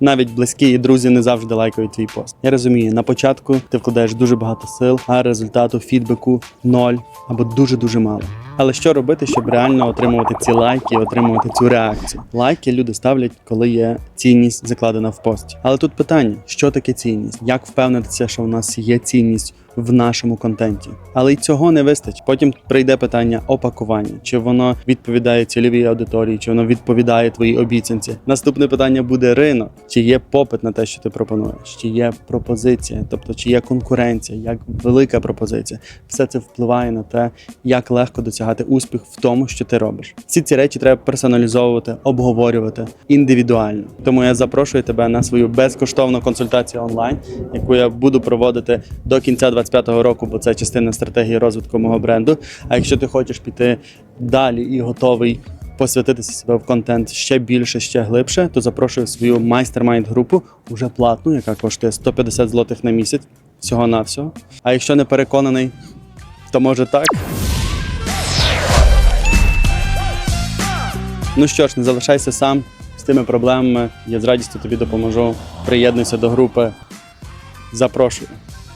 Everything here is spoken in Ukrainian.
Навіть близькі і друзі не завжди лайкають твій пост. Я розумію, на початку ти вкладаєш дуже багато сил, а результату фідбеку ноль або дуже дуже мало. Але що робити, щоб реально отримувати ці лайки, отримувати цю реакцію? Лайки люди ставлять, коли є цінність закладена в пості. Але тут питання: що таке цінність? Як впевнитися, що у нас є цінність в нашому контенті? Але й цього не вистачить. Потім прийде питання опакування: чи воно відповідає цільовій аудиторії, чи воно відповідає твоїй обіцянці. Наступне питання буде ринок: чи є попит на те, що ти пропонуєш, чи є пропозиція, тобто чи є конкуренція, як велика пропозиція. Все це впливає на те, як легко досягати успіх в тому, що ти робиш. Всі ці речі треба персоналізовувати, обговорювати індивідуально. Тому я запрошую тебе на свою безкоштовну консультацію онлайн, яку я буду проводити до кінця 2025 року, бо це частина стратегії розвитку мого бренду. А якщо ти хочеш піти далі і готовий. Посвятитися себе в контент ще більше, ще глибше, то запрошую свою майстер-майнд групу уже платну, яка коштує 150 злотих на місяць всього на всього. А якщо не переконаний, то може так. Ну що ж, не залишайся сам з тими проблемами. Я з радістю тобі допоможу. Приєднуйся до групи. Запрошую.